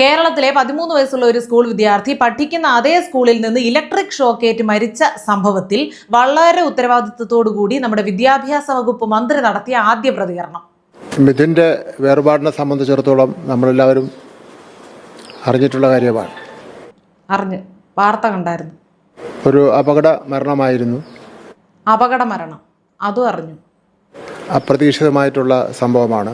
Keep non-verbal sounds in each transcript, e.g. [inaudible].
കേരളത്തിലെ പതിമൂന്ന് വയസ്സുള്ള ഒരു സ്കൂൾ വിദ്യാർത്ഥി പഠിക്കുന്ന അതേ സ്കൂളിൽ നിന്ന് ഇലക്ട്രിക് ഷോക്കേറ്റ് മരിച്ച സംഭവത്തിൽ വളരെ കൂടി നമ്മുടെ വിദ്യാഭ്യാസ വകുപ്പ് മന്ത്രി നടത്തിയ ആദ്യ പ്രതികരണം. മിഥുന്റെ വേർപാടിനെ സംബന്ധിച്ചിടത്തോളം നമ്മളെല്ലാവരും അറിഞ്ഞിട്ടുള്ള കാര്യമാണ്. അറിഞ്ഞ് വാർത്ത കണ്ടായിരുന്നു. ഒരു അപകട മരണമായിരുന്നു. അപകട മരണം. അതും അറിഞ്ഞു. അപ്രതീക്ഷിതമായിട്ടുള്ള സംഭവമാണ്.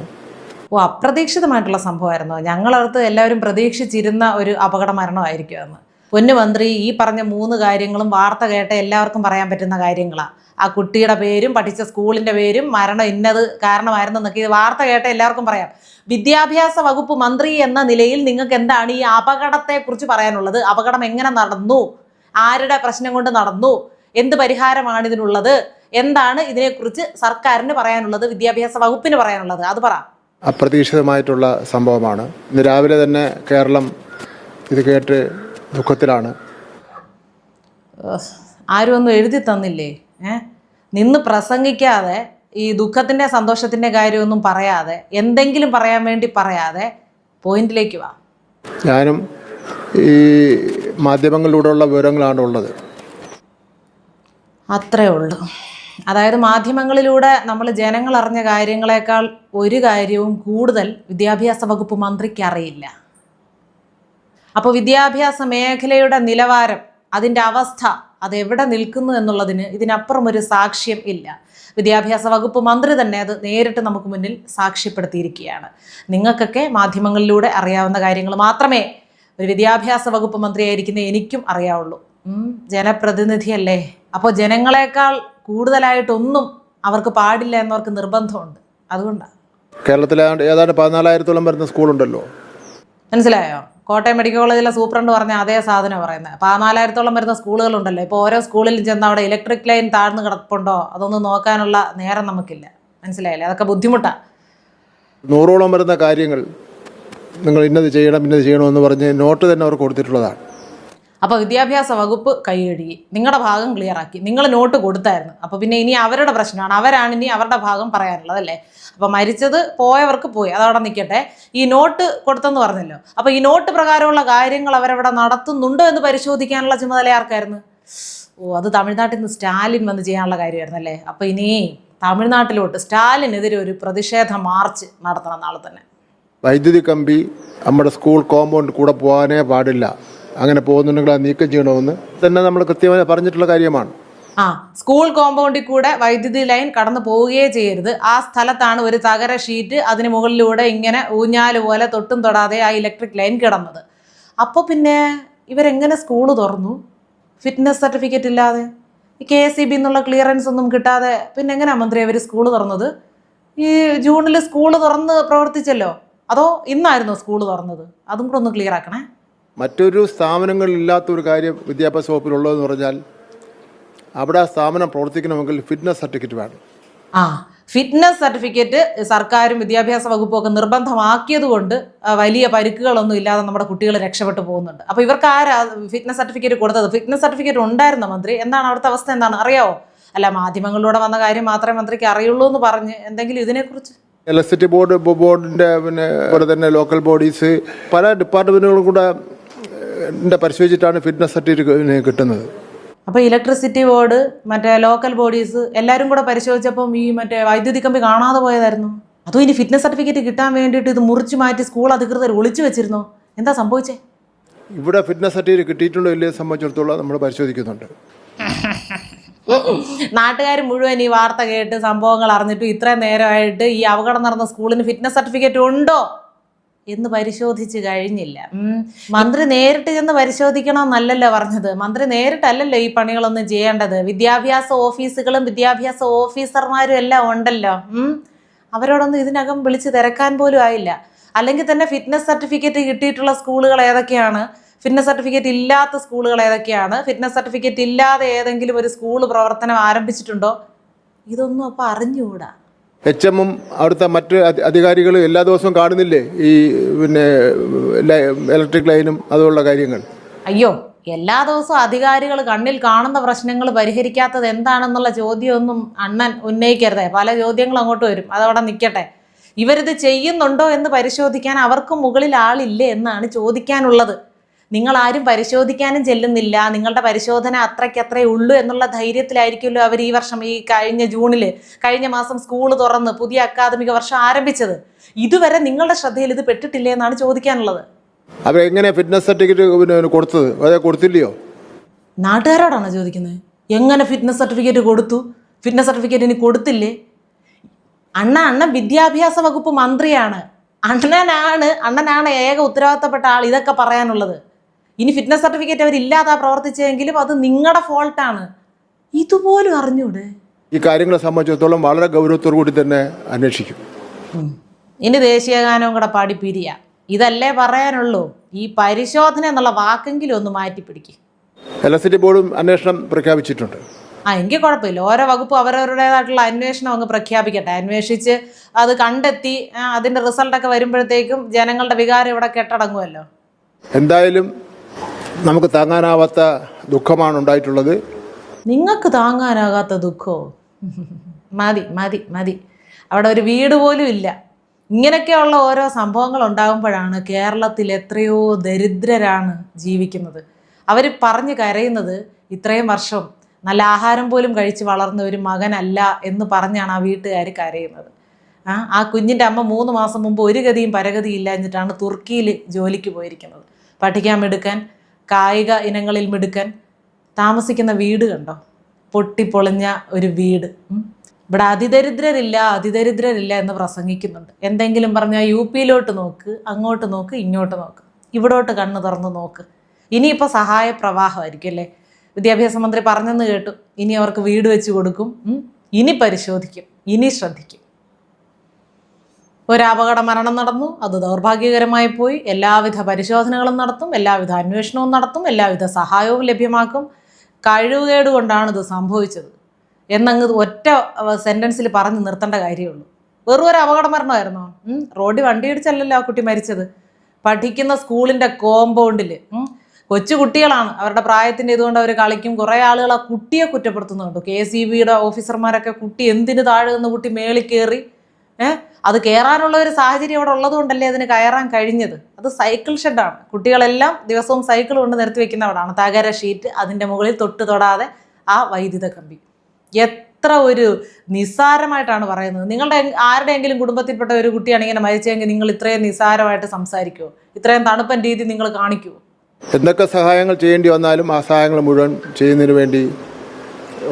ഓ അപ്രതീക്ഷിതമായിട്ടുള്ള സംഭവമായിരുന്നു. ഞങ്ങളടുത്ത് എല്ലാവരും പ്രതീക്ഷിച്ചിരുന്ന ഒരു അപകട മരണമായിരിക്കും പൊന്നു മന്ത്രി ഈ പറഞ്ഞ മൂന്ന് കാര്യങ്ങളും വാർത്ത കേട്ട എല്ലാവർക്കും പറയാൻ പറ്റുന്ന കാര്യങ്ങളാണ് ആ കുട്ടിയുടെ പേരും പഠിച്ച സ്കൂളിന്റെ പേരും മരണം ഇന്നത് കാരണമായിരുന്നു എന്നൊക്കെ വാർത്ത കേട്ട എല്ലാവർക്കും പറയാം. വിദ്യാഭ്യാസ വകുപ്പ് മന്ത്രി എന്ന നിലയിൽ നിങ്ങൾക്ക് എന്താണ് ഈ അപകടത്തെക്കുറിച്ച് പറയാനുള്ളത്? അപകടം എങ്ങനെ നടന്നു? ആരുടെ പ്രശ്നം കൊണ്ട് നടന്നു? എന്ത് പരിഹാരമാണ് ഇതിനുള്ളത്? എന്താണ് ഇതിനെക്കുറിച്ച് സർക്കാരിന് പറയാനുള്ളത്? വിദ്യാഭ്യാസ വകുപ്പിന് പറയാനുള്ളത്? അത് പറ. അപ്രതീക്ഷിതമായിട്ടുള്ള സംഭവമാണ്. ഇന്ന് രാവിലെ തന്നെ കേരളം ഇത് കേട്ട് ദുഃഖത്തിലാണ്. ആരും ഒന്നും എഴുതി തന്നില്ലേ? ഏ? നിന്ന് പ്രസംഗിക്കാതെ ഈ ദുഃഖത്തിന്റെ സന്തോഷത്തിന്റെ കാര്യമൊന്നും പറയാതെ എന്തെങ്കിലും പറയാൻ വേണ്ടി പറയാതെ പോയിന്റിലേക്ക് വാ. ഞാനും ഈ മാധ്യമങ്ങളിലൂടെയുള്ള വിവരങ്ങളാണ് ഉള്ളത്. അത്രേ ഉള്ളൂ. അതായത് മാധ്യമങ്ങളിലൂടെ നമ്മൾ ജനങ്ങൾ അറിഞ്ഞ കാര്യങ്ങളെക്കാൾ ഒരു കാര്യവും കൂടുതൽ വിദ്യാഭ്യാസ വകുപ്പ് മന്ത്രിക്ക് അറിയില്ല. അപ്പോൾ വിദ്യാഭ്യാസ മേഖലയുടെ നിലവാരം അതിന്റെ അവസ്ഥ അതെവിടെ നിൽക്കുന്നു എന്നുള്ളതിന് ഇതിനപ്പുറം ഒരു സാക്ഷ്യം ഇല്ല. വിദ്യാഭ്യാസ വകുപ്പ് മന്ത്രി തന്നെ അത് നേരിട്ട് നമുക്ക് മുന്നിൽ സാക്ഷ്യപ്പെടുത്തിയിരിക്കുകയാണ്. നിങ്ങൾക്കൊക്കെ മാധ്യമങ്ങളിലൂടെ അറിയാവുന്ന കാര്യങ്ങൾ മാത്രമേ ഒരു വിദ്യാഭ്യാസ വകുപ്പ് മന്ത്രിയായിരിക്കുന്ന എനിക്കും അറിയാവുള്ളൂ. ജനപ്രതിനിധിയല്ലേ? അപ്പോൾ ജനങ്ങളെക്കാൾ കൂടുതലായിട്ടൊന്നും അവർക്ക് പാടില്ല എന്നവർക്ക് നിർബന്ധമുണ്ട്. അതുകൊണ്ടാണ് കേരളത്തിൽ ഏതാണ്ട് പതിനാലായിരത്തോളം വരുന്ന സ്കൂളുണ്ടല്ലോ. മനസ്സിലായോ? കോട്ടയം മെഡിക്കൽ കോളേജിലെ സൂപ്രണ്ട് പറഞ്ഞ അതേ സാധനം പറയുന്നത് പതിനാലായിരത്തോളം വരുന്ന സ്കൂളുകളുണ്ടല്ലോ. ഇപ്പോൾ ഓരോ സ്കൂളിൽ ചെന്ന് അവിടെ ഇലക്ട്രിക് ലൈൻ താഴ്ന്നു കിടപ്പുണ്ടോ? അതൊന്നും നോക്കാനുള്ള നേരം നമുക്കില്ല. മനസ്സിലായില്ലേ? അതൊക്കെ ബുദ്ധിമുട്ടാണ് നൂറോളം വരുന്ന കാര്യങ്ങൾ നിങ്ങൾ ഇന്നത് ചെയ്യണം ഇന്നത് ചെയ്യണമെന്ന് പറഞ്ഞ് നോട്ട് തന്നെ അവർക്ക് കൊടുത്തിട്ടുള്ളതാണ്. അപ്പോൾ വിദ്യാഭ്യാസ വകുപ്പ് കൈകഴുകി നിങ്ങളുടെ ഭാഗം ക്ലിയറാക്കി നിങ്ങൾ നോട്ട് കൊടുത്തായിരുന്നു. അപ്പോൾ പിന്നെ ഇനി അവരുടെ പ്രശ്നമാണ്. അവരാണ് ഇനി അവരുടെ ഭാഗം പറയാനുള്ളത് അല്ലേ? അപ്പോൾ മരിച്ചത് പോയവർക്ക് പോയി. അതവിടെ നിൽക്കട്ടെ ഈ നോട്ട് കൊടുത്തെന്ന് പറഞ്ഞല്ലോ. അപ്പോൾ ഈ നോട്ട് പ്രകാരമുള്ള കാര്യങ്ങൾ അവരവിടെ നടത്തുന്നുണ്ടോ എന്ന് പരിശോധിക്കാനുള്ള ചുമതല ആർക്കായിരുന്നു? ഓ അത് തമിഴ്നാട്ടിൽ നിന്ന് സ്റ്റാലിൻ വന്ന് ചെയ്യാനുള്ള കാര്യമായിരുന്നു അല്ലേ? അപ്പോൾ ഇനി തമിഴ്നാട്ടിലോട്ട് സ്റ്റാലിനെതിരെ ഒരു പ്രതിഷേധ മാർച്ച് നടത്തണം നാളെ തന്നെ. വൈദ്യുതി കമ്പി നമ്മുടെ സ്കൂൾ കോമ്പൗണ്ട് കൂടെ പോകാനേ പാടില്ല. അങ്ങനെ പോകുന്നുണ്ടെങ്കിൽ അത് നീക്കം ചെയ്യണമെന്ന് തന്നെ നമ്മൾ കൃത്യമായി പറഞ്ഞിട്ടുള്ള കാര്യമാണ്. ആ സ്കൂൾ കോമ്പൗണ്ടിൽ കൂടെ വൈദ്യുതി ലൈൻ കടന്നു പോവുകയേ ചെയ്യരുത്. ആ സ്ഥലത്താണ് ഒരു തകര ഷീറ്റ് അതിന് മുകളിലൂടെ ഇങ്ങനെ ഊഞ്ഞാൽ പോലെ തൊട്ടും തൊടാതെ ആ ഇലക്ട്രിക് ലൈൻ കിടന്നത്. അപ്പോൾ പിന്നെ ഇവരെങ്ങനെ സ്കൂൾ തുറന്നു? ഫിറ്റ്നസ് സർട്ടിഫിക്കറ്റ് ഇല്ലാതെ? കെ എസ് സി ബി എന്നുള്ള ക്ലിയറൻസ് ഒന്നും കിട്ടാതെ പിന്നെ എങ്ങനെയാ മന്ത്രി അവർ സ്കൂൾ തുറന്നത്? ഈ ജൂണിൽ സ്കൂൾ തുറന്ന് പ്രവർത്തിച്ചല്ലോ? അതോ ഇന്നായിരുന്നോ സ്കൂൾ തുറന്നത്? അതും കൂടെ ഒന്ന് ക്ലിയർ ആക്കണേ. മറ്റൊരു സ്ഥാപനങ്ങളില്ലാത്ത ഒരു കാര്യം വിദ്യാഭ്യാസ വകുപ്പിലുള്ളതെന്ന് പറഞ്ഞാൽ അവിടെ ആ സ്ഥാപനം പ്രവർത്തിക്കണമെങ്കിൽ ഫിറ്റ്നസ് സർട്ടിഫിക്കറ്റ് വേണം. ആ ഫിറ്റ്നസ് സർട്ടിഫിക്കറ്റ് സർക്കാരും വിദ്യാഭ്യാസ വകുപ്പും ഒക്കെ നിർബന്ധമാക്കിയത് കൊണ്ട് വലിയ പരിക്കുകളൊന്നും ഇല്ലാതെ നമ്മുടെ കുട്ടികൾ രക്ഷപ്പെട്ടു പോകുന്നുണ്ട്. അപ്പോൾ ഇവർക്ക് ആരാ ഫിറ്റ്നസ് സർട്ടിഫിക്കറ്റ് കൊടുത്തത്? ഫിറ്റ്നസ് സർട്ടിഫിക്കറ്റ് ഉണ്ടായിരുന്ന മന്ത്രി? എന്താണ് അവിടുത്തെ അവസ്ഥ? എന്താണ്? അറിയാവോ? അല്ല മാധ്യമങ്ങളിലൂടെ വന്ന കാര്യം മാത്രമേ മന്ത്രിക്ക് അറിയുള്ളൂ എന്ന് പറഞ്ഞ് എന്തെങ്കിലും ഇതിനെക്കുറിച്ച്? ഇലക്ട്രിസിറ്റി ബോർഡ് ബോർഡിന്റെ ബോർഡിന്റെ പിന്നെ അതുപോലെ തന്നെ ലോക്കൽ ബോഡീസ് പല ഡിപ്പാർട്ട്മെന്റുകളും കൂടെ പരിശോധിച്ചിട്ടാണ് ഫിറ്റ്നസ് സർട്ടിഫിക്കറ്റ് കിട്ടുന്നത്. അപ്പോൾ ഇലക്ട്രിസിറ്റി ബോർഡ് മറ്റേ ലോക്കൽ ബോഡീസ് എല്ലാവരും കൂടെ പരിശോധിച്ചപ്പം ഈ മറ്റേ വൈദ്യുതി കമ്പി കാണാതെ പോയതായിരുന്നു. അതും ഇനി ഫിറ്റ്നസ് സർട്ടിഫിക്കറ്റ് കിട്ടാൻ വേണ്ടിയിട്ട് ഇത് മുറിച്ച് മാറ്റി സ്കൂൾ അധികൃതർ ഒളിച്ചു വെച്ചിരുന്നു? എന്താ സംഭവിച്ചേ? ഇവിടെ ഫിറ്റ്നസ് സർട്ടിഫിക്കറ്റ് കിട്ടിയിട്ടുണ്ടോ ഇല്ലയോ സംബന്ധിച്ചിടത്തോളം നമ്മൾ പരിശോധിക്കുന്നുണ്ട്. നാട്ടുകാർ മുഴുവൻ ഈ വാർത്ത കേട്ട് സംഭവങ്ങൾ അറിഞ്ഞിട്ട് ഇത്രയും നേരമായിട്ട് ഈ അപകടം നടന്ന സ്കൂളിന് ഫിറ്റ്നസ് സർട്ടിഫിക്കറ്റ് ഉണ്ടോ? എന്ന് പരിശോധിച്ച് കഴിഞ്ഞില്ല. മന്ത്രി നേരിട്ട് ചെന്ന് പരിശോധിക്കണം എന്നല്ലല്ലോ പറഞ്ഞത്. മന്ത്രി നേരിട്ടല്ലല്ലോ ഈ പണികളൊന്നും ചെയ്യേണ്ടത്. വിദ്യാഭ്യാസ ഓഫീസുകളും വിദ്യാഭ്യാസ ഓഫീസർമാരും എല്ലാം ഉണ്ടല്ലോ. ഉം. അവരോടൊന്നും ഇതിനകം വിളിച്ച് തിരക്കാൻ പോലും ആയില്ല. അല്ലെങ്കിൽ തന്നെ ഫിറ്റ്നസ് സർട്ടിഫിക്കറ്റ് കിട്ടിയിട്ടുള്ള സ്കൂളുകൾ ഏതൊക്കെയാണ്? ഫിറ്റ്നസ് സർട്ടിഫിക്കറ്റ് ഇല്ലാത്ത സ്കൂളുകൾ ഏതൊക്കെയാണ്? ഫിറ്റ്നസ് സർട്ടിഫിക്കറ്റ് ഇല്ലാതെ ഏതെങ്കിലും ഒരു സ്കൂൾ പ്രവർത്തനം ആരംഭിച്ചിട്ടുണ്ടോ? ഇതൊന്നും അപ്പോൾ അറിഞ്ഞുകൂടാ. എച്ച് എമ്മും അവിടുത്തെ മറ്റ് അധി- അധികാരികളും എല്ലാ ദിവസവും കാണുന്നില്ലേ? ഈ പിന്നെ ഇലക്ട്രിക് ലൈനും അതുപോലുള്ള കാര്യങ്ങൾ. അയ്യോ എല്ലാ ദിവസവും അധികാരികൾ കണ്ണിൽ കാണുന്ന പ്രശ്നങ്ങൾ പരിഹരിക്കാത്തത് എന്താണെന്നുള്ള ചോദ്യമൊന്നും അണ്ണൻ ഉന്നയിക്കരുതേ. പല ചോദ്യങ്ങളും അങ്ങോട്ട് വരും. അതവിടെ നിൽക്കട്ടെ ഇവരിത് ചെയ്യുന്നുണ്ടോ എന്ന് പരിശോധിക്കാൻ അവർക്ക് മുകളിൽ ആളില്ലേ എന്നാണ് ചോദിക്കാനുള്ളത്. നിങ്ങൾ ആരും പരിശോധിക്കാനും ചെല്ലുന്നില്ല. നിങ്ങളുടെ പരിശോധന അത്രയ്ക്കത്രേ ഉള്ളൂ എന്നുള്ള ധൈര്യത്തിലായിരിക്കുമല്ലോ അവർ ഈ വർഷം ഈ കഴിഞ്ഞ ജൂണിൽ കഴിഞ്ഞ മാസം സ്കൂൾ തുറന്ന് പുതിയ അക്കാദമിക വർഷം ആരംഭിച്ചത്. ഇതുവരെ നിങ്ങളുടെ ശ്രദ്ധയിൽ ഇത് പെട്ടിട്ടില്ലേ എന്നാണ് ചോദിക്കാനുള്ളത്. അവരെങ്ങനെ ഫിറ്റ്നസ് സർട്ടിഫിക്കറ്റ് കൊടുത്തത്? അതെ കൊടുത്തില്ലയോ? നാട്ടുകാരോടാണോ ചോദിക്കുന്നത്? എങ്ങനെ ഫിറ്റ്നസ് സർട്ടിഫിക്കറ്റ് കൊടുത്തു? ഫിറ്റ്നസ് സർട്ടിഫിക്കറ്റ് ഇനി കൊടുത്തില്ലേ? അണ്ണ അണ്ണൻ വിദ്യാഭ്യാസ വകുപ്പ് മന്ത്രിയാണ്. അണ്ണനാണ് അണ്ണനാണ് ഏക ഉത്തരവാദിത്തപ്പെട്ട ആൾ. ഇതൊക്കെ പറയാനുള്ളത്. ഇനി ഫിറ്റ്നസ് സർട്ടിഫിക്കറ്റ് അവരില്ലാതാ പ്രവർത്തിച്ചെങ്കിലും അത് നിങ്ങളുടെ ഫോൾട്ടാണ് ഇതുപോലും അറിഞ്ഞൂടെ? ഈ കാര്യങ്ങളെ സംബന്ധിച്ചിടത്തോളം വളരെ ഗൗരവത്തോടു കൂടി തന്നെ അന്വേഷിക്കും. ഇനി ഇനി ദേശീയഗാനവും കൂടെ പാടി പിരിയ. ഇതല്ലേ പറയാനുള്ളൂ. ഈ പരിശോധന എന്നുള്ള വാക്കെങ്കിലും ഒന്ന് മാറ്റി പിടിക്കും ഇലക്ട്രിസിറ്റി ബോർഡും അന്വേഷണം പ്രഖ്യാപിച്ചിട്ടുണ്ട്. ആ എങ്കിൽ കുഴപ്പമില്ല. ഓരോ വകുപ്പ് അവരവരുടേതായിട്ടുള്ള അന്വേഷണം അങ്ങ് പ്രഖ്യാപിക്കട്ടെ. അന്വേഷിച്ച് അത് കണ്ടെത്തി അതിന്റെ റിസൾട്ടൊക്കെ വരുമ്പോഴത്തേക്കും ജനങ്ങളുടെ വികാരം ഇവിടെ കെട്ടടങ്ങുമല്ലോ എന്തായാലും നമുക്ക് താങ്ങാനാവാത്ത ദുഃഖമാണ് ഉണ്ടായിട്ടുള്ളത്. നിങ്ങൾക്ക് താങ്ങാനാകാത്ത ദുഃഖമോ മതി മതി മതി. അവിടെ ഒരു വീട് പോലും ഇല്ല. ഇങ്ങനെയൊക്കെയുള്ള ഓരോ സംഭവങ്ങൾ ഉണ്ടാകുമ്പോഴാണ് കേരളത്തിൽ എത്രയോ ദരിദ്രരാണ് ജീവിക്കുന്നത്. അവർ പറഞ്ഞ് കരയുന്നത് ഇത്രയും വർഷം നല്ല ആഹാരം പോലും കഴിച്ച് വളർന്ന ഒരു മകനല്ല എന്ന് പറഞ്ഞാണ് ആ വീട്ടുകാർ കരയുന്നത്. ആ കുഞ്ഞിന്റെ അമ്മ മൂന്ന് മാസം മുമ്പ് ഒരു ഗതിയും പരഗതിയും ഇല്ലാഞ്ഞിട്ടാണ് തുർക്കിയിൽ ജോലിക്ക് പോയിരിക്കുന്നത്. പഠിക്കാൻ മിടുക്കാൻ കായിക ഇനങ്ങളിൽ മിടുക്കാൻ താമസിക്കുന്ന വീട് കണ്ടോ? പൊട്ടിപ്പൊളിഞ്ഞ ഒരു വീട്. ഇവിടെ അതിദരിദ്രരില്ല അതിദരിദ്രരില്ല എന്ന് പ്രസംഗിക്കുന്നുണ്ട്. എന്തെങ്കിലും പറഞ്ഞാൽ യു പിയിലോട്ട് നോക്ക് അങ്ങോട്ട് നോക്ക് ഇങ്ങോട്ട് നോക്ക്. ഇവിടോട്ട് കണ്ണ് തുറന്ന് നോക്ക്. ഇനിയിപ്പോൾ സഹായ പ്രവാഹമായിരിക്കും അല്ലേ? വിദ്യാഭ്യാസ മന്ത്രി പറഞ്ഞെന്ന് കേട്ടു. ഇനി അവർക്ക് വീട് വെച്ച് കൊടുക്കും. ഇനി പരിശോധിക്കും. ഇനി ശ്രദ്ധിക്കും. ഒരു അപകട മരണം നടന്നു അത് ദൗർഭാഗ്യകരമായി പോയി. എല്ലാവിധ പരിശോധനകളും നടത്തും എല്ലാവിധ അന്വേഷണവും നടത്തും എല്ലാവിധ സഹായവും ലഭ്യമാക്കും. കഴിവുകേട് കൊണ്ടാണ് ഇത് സംഭവിച്ചത്. എന്നങ്ങ് ഒറ്റ സെന്റൻസിൽ പറഞ്ഞ് നിർത്തേണ്ട കാര്യമുള്ളൂ. വെറും ഒരു അപകട മരണമായിരുന്നോ? റോഡിൽ വണ്ടി ഇടിച്ചല്ലല്ലോ ആ കുട്ടി മരിച്ചത്. പഠിക്കുന്ന സ്കൂളിന്റെ കോമ്പൗണ്ടിൽ കൊച്ചു കുട്ടികളാണ്. അവരുടെ പ്രായത്തിന്റെ ഇതുകൊണ്ട് അവർ കളിക്കും. കുറേ ആളുകൾ ആ കുട്ടിയെ കുറ്റപ്പെടുത്തുന്നുണ്ട്. കെ സി ബിയുടെ ഓഫീസർമാരൊക്കെ കുട്ടി എന്തിന് താഴെ നിന്ന് കുട്ടി മേളിൽ കയറി? ഏഹ് അത് കയറാനുള്ള ഒരു സാഹചര്യം അവിടെ ഉള്ളതുകൊണ്ടല്ലേ അതിന് കയറാൻ കഴിഞ്ഞത്? അത് സൈക്കിൾ ഷെഡാണ് കുട്ടികളെല്ലാം ദിവസവും സൈക്കിൾ കൊണ്ട് നിരത്തി വെക്കുന്നവിടാണ് തകര ഷീറ്റ് അതിന്റെ മുകളിൽ തൊട്ട് തൊടാതെ ആ വൈദ്യുത കമ്പി. എത്ര ഒരു നിസ്സാരമായിട്ടാണ് പറയുന്നത്. നിങ്ങളുടെ ആരുടെയെങ്കിലും കുടുംബത്തിൽപ്പെട്ട ഒരു കുട്ടിയാണ് ഇങ്ങനെ മരിച്ചെങ്കിൽ നിങ്ങൾ ഇത്രയും നിസ്സാരമായിട്ട് സംസാരിക്കുമോ ഇത്രയും തണുപ്പൻ രീതി നിങ്ങൾ കാണിക്കുമോ എന്തൊക്കെ സഹായങ്ങൾ ചെയ്യേണ്ടി വന്നാലും ആ സഹായങ്ങൾ മുഴുവൻ ചെയ്യുന്നതിന് വേണ്ടി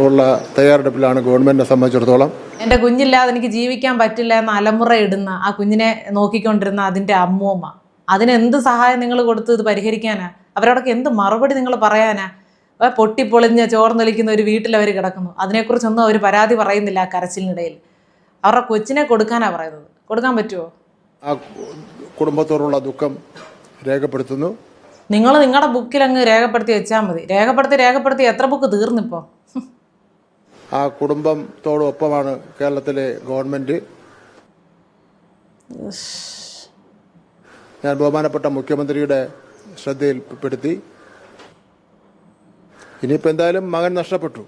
ഉള്ള തയ്യാറെടുപ്പിലാണ് ഗവൺമെന്റിനെ സംബന്ധിച്ചിടത്തോളം എന്റെ കുഞ്ഞില്ലാതെ എനിക്ക് ജീവിക്കാൻ പറ്റില്ല എന്ന് അലമുറ ഇടുന്ന ആ കുഞ്ഞിനെ നോക്കിക്കൊണ്ടിരുന്ന അതിന്റെ അമ്മൂമ്മ. അതിനെന്ത് സഹായം നിങ്ങൾ കൊടുത്തു ഇത് പരിഹരിക്കാനാ? അവരോടൊക്കെ എന്ത് മറുപടി നിങ്ങൾ പറയാനാ? പൊട്ടിപ്പൊളിഞ്ഞ് ചോർന്നൊലിക്കുന്ന ഒരു വീട്ടിൽ അവർ കിടക്കുന്നു. അതിനെക്കുറിച്ചൊന്നും അവർ പരാതി പറയുന്നില്ല ആ കരച്ചിലിനിടയിൽ. അവരുടെ കൊച്ചിനെ കൊടുക്കാനാ പറയുന്നത്. കൊടുക്കാൻ പറ്റുമോ ആ കുടുംബത്തോടുള്ള ദുഃഖം രേഖപ്പെടുത്തുന്നു. നിങ്ങൾ നിങ്ങളുടെ ബുക്കിൽ അങ്ങ് രേഖപ്പെടുത്തി വെച്ചാൽ മതി. രേഖപ്പെടുത്തി രേഖപ്പെടുത്തി എത്ര ബുക്ക് തീർന്നിപ്പോൾ ആ കുടുംബത്തോടൊപ്പമാണ് കേരളത്തിലെ ഗവൺമെന്റ് ഞാൻ ബഹുമാനപ്പെട്ട മുഖ്യമന്ത്രിയുടെ ശ്രദ്ധയിൽപ്പെടുത്തി. ഇനിയിപ്പോൾ എന്തായാലും മകൻ നഷ്ടപ്പെട്ടു.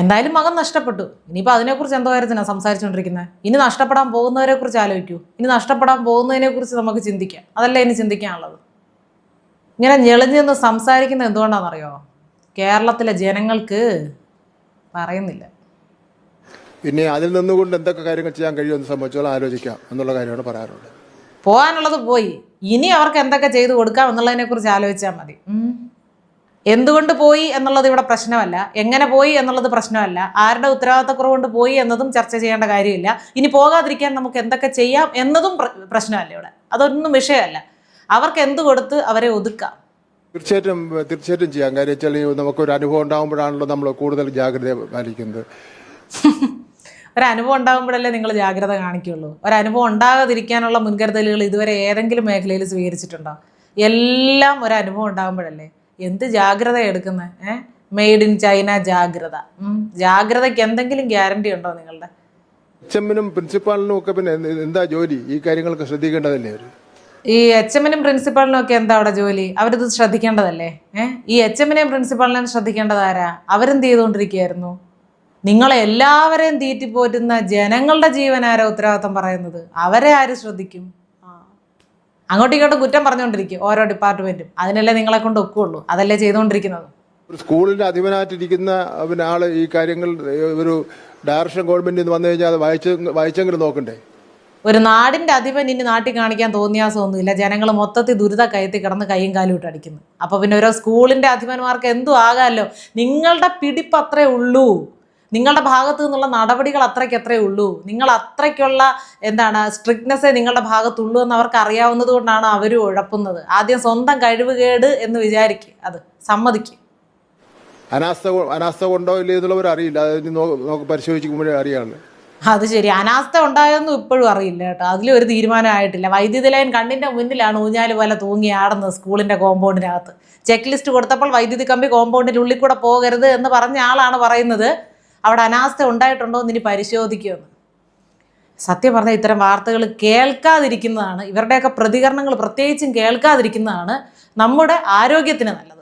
എന്തായാലും മകൻ നഷ്ടപ്പെട്ടു. ഇനിയിപ്പോൾ അതിനെക്കുറിച്ച് എന്തോ കാര്യത്തിനാണ് സംസാരിച്ചുകൊണ്ടിരിക്കുന്നത് ഇനി നഷ്ടപ്പെടാൻ പോകുന്നവരെ കുറിച്ച് ആലോചിക്കൂ. ഇനി നഷ്ടപ്പെടാൻ പോകുന്നതിനെ കുറിച്ച് നമുക്ക് ചിന്തിക്കാം. അതല്ല ഇനി ചിന്തിക്കാനുള്ളത്? ഇങ്ങനെ ഞെളിഞ്ഞ് നിന്ന് സംസാരിക്കുന്നത് എന്തുകൊണ്ടാണെന്നറിയോ? കേരളത്തിലെ ജനങ്ങൾക്ക് പറയുന്നില്ല. പിന്നെ അതിൽ നിന്നുകൊണ്ട് എന്തൊക്കെ കാര്യങ്ങൾ ചെയ്യാൻ കഴിയുമെന്ന് സംബന്ധിച്ചോളം ആലോചിക്കാം എന്നുള്ള കാര്യമാണ് പറയാറുള്ളത്. പോകാനുള്ളത് പോയി. ഇനി അവർക്ക് എന്തൊക്കെ ചെയ്തു കൊടുക്കാം എന്നുള്ളതിനെ കുറിച്ച് ആലോചിച്ചാൽ മതി. എന്തുകൊണ്ട് പോയി എന്നുള്ളത് ഇവിടെ പ്രശ്നമല്ല. എങ്ങനെ പോയി എന്നുള്ളത് പ്രശ്നമല്ല. ആരുടെ ഉത്തരവാദിത്തക്കുറവ് കൊണ്ട് പോയി എന്നതും ചർച്ച ചെയ്യേണ്ട കാര്യമില്ല. ഇനി പോകാതിരിക്കാൻ നമുക്ക് എന്തൊക്കെ ചെയ്യാം എന്നതും പ്ര- പ്രശ്നമല്ല ഇവിടെ. അതൊന്നും വിഷയമല്ല. അവർക്ക് എന്ത് കൊടുത്ത് അവരെ ഒതുക്കാം. തീർച്ചയായിട്ടും തീർച്ചയായിട്ടും ചെയ്യാം. കാര്യം വെച്ചാൽ നമുക്ക് നമുക്കൊരു അനുഭവം ഉണ്ടാകുമ്പോഴാണല്ലോ നമ്മൾ കൂടുതൽ ജാഗ്രത പാലിക്കുന്നത്. [laughs] ഒരു അനുഭവം ഉണ്ടാകുമ്പോഴല്ലേ നിങ്ങൾ ജാഗ്രത കാണിക്കുള്ളൂ. ഒരു അനുഭവം ഉണ്ടാകാതിരിക്കാനുള്ള മുൻകരുതലുകൾ ഇതുവരെ ഏതെങ്കിലും മേഖലയിൽ സ്വീകരിച്ചിട്ടുണ്ടോ? എല്ലാം ഒരു അനുഭവം ഉണ്ടാകുമ്പോഴല്ലേ എന്ത് ജാഗ്രത എടുക്കുന്നത് ഏ? മെയ്ഡ് ഇൻ ചൈന ജാഗ്രത. ജാഗ്രതയ്ക്ക് എന്തെങ്കിലും ഗ്യാരണ്ടി ഉണ്ടോ നിങ്ങളുടെ? എച്ച് എമ്മിനും പ്രിൻസിപ്പാളിനും ഒക്കെ പിന്നെ എന്താ ജോലി? ഈ കാര്യങ്ങളൊക്കെ ശ്രദ്ധിക്കേണ്ടതല്ലേ അവർ ഈ എച്ച് എമ്മിനും പ്രിൻസിപ്പാളിനും ഒക്കെ എന്താ അവിടെ ജോലി? അവരിത് ശ്രദ്ധിക്കേണ്ടതല്ലേ? ഏഹ് ഈ എച്ച് എമ്മിനെയും പ്രിൻസിപ്പാളിനെയും ശ്രദ്ധിക്കേണ്ടത് ആരാ അവരെന്ത് ചെയ്തുകൊണ്ടിരിക്കുകയായിരുന്നു? നിങ്ങളെ എല്ലാവരെയും തീറ്റിപ്പോറ്റുന്ന ജനങ്ങളുടെ ജീവൻ ആരാ ഉത്തരവാദിത്തം പറയുന്നത്? അവരെ ആര് ശ്രദ്ധിക്കും? അങ്ങോട്ടും ഇങ്ങോട്ടും കുറ്റം പറഞ്ഞുകൊണ്ടിരിക്കും ഓരോ ഡിപ്പാർട്ട്മെന്റും. അതിനല്ലേ നിങ്ങളെ കൊണ്ട് ഒക്കുള്ളൂ അതല്ലേ ചെയ്തുകൊണ്ടിരിക്കുന്നത്? ഒരു സ്കൂളിന്റെ അധിപനായിട്ടിരിക്കുന്ന പിന്നെ ആൾ ഈ കാര്യങ്ങൾ ഒരു ഡയറക്ഷൻ ഗവൺമെന്റിൽ നിന്ന് വന്നു കഴിഞ്ഞാൽ അത് വായിച്ച് വായിച്ചെങ്കിലും നോക്കണ്ടേ? ഒരു നാടിന്റെ അധിപൻ ഇനി നാട്ടിൽ കാണിക്കാൻ തോന്നിയാസമൊന്നുമില്ല ജനങ്ങൾ മൊത്തത്തിൽ ദുരിത കയത്തി കിടന്ന് കൈയും കാലും ഇട്ട് അടിക്കുന്നു. അപ്പോൾ പിന്നെ ഓരോ സ്കൂളിന്റെ അധിപന്മാർക്ക് എന്തു ആകാമല്ലോ? നിങ്ങളുടെ പിടിപ്പ് അത്രേ ഉള്ളൂ. നിങ്ങളുടെ ഭാഗത്തു നിന്നുള്ള നടപടികൾ അത്രയ്ക്ക് അത്രേ ഉള്ളൂ. നിങ്ങൾ അത്രയ്ക്കുള്ള എന്താണ് സ്ട്രിക്ട്നെസ്സേ നിങ്ങളുടെ ഭാഗത്തുള്ളൂ എന്ന് അവർക്ക് അറിയാവുന്നത് കൊണ്ടാണ് അവർ ഉഴപ്പുന്നത്. ആദ്യം സ്വന്തം കഴിവുകേട് എന്ന് വിചാരിക്കുക അത് സമ്മതിക്കും. അനാസ്ഥ അനാസ്ഥ കൊണ്ടോ ഇല്ലേ എന്നുള്ളവർ അറിയില്ല. അത് നോക്ക് അറിയാവുള്ളൂ. അത് ശരി. അനാസ്ഥ ഉണ്ടായൊന്നും ഇപ്പോഴും അറിയില്ല കേട്ടോ. അതിലും ഒരു തീരുമാനമായിട്ടില്ല. വൈദ്യുതി ലൈൻ കണ്ണിന്റെ മുന്നിലാണ് ഊഞ്ഞാൽ പോലെ തൂങ്ങി ആടുന്നത് സ്കൂളിന്റെ കോമ്പൗണ്ടിനകത്ത്. ചെക്ക് ലിസ്റ്റ് കൊടുത്തപ്പോൾ വൈദ്യുതി കമ്പി കോമ്പൗണ്ടിന്റെ ഉള്ളിൽ കൂടെ പോകരുത് എന്ന് പറഞ്ഞ ആളാണ് പറയുന്നത്. അവിടെ അനാസ്ഥ ഉണ്ടായിട്ടുണ്ടോ എന്ന് ഇനി പരിശോധിക്കുമെന്ന് സത്യം പറഞ്ഞാൽ ഇത്തരം വാർത്തകൾ കേൾക്കാതിരിക്കുന്നതാണ്. ഇവരുടെയൊക്കെ പ്രതികരണങ്ങൾ പ്രത്യേകിച്ചും കേൾക്കാതിരിക്കുന്നതാണ് നമ്മുടെ ആരോഗ്യത്തിന് നല്ലത്.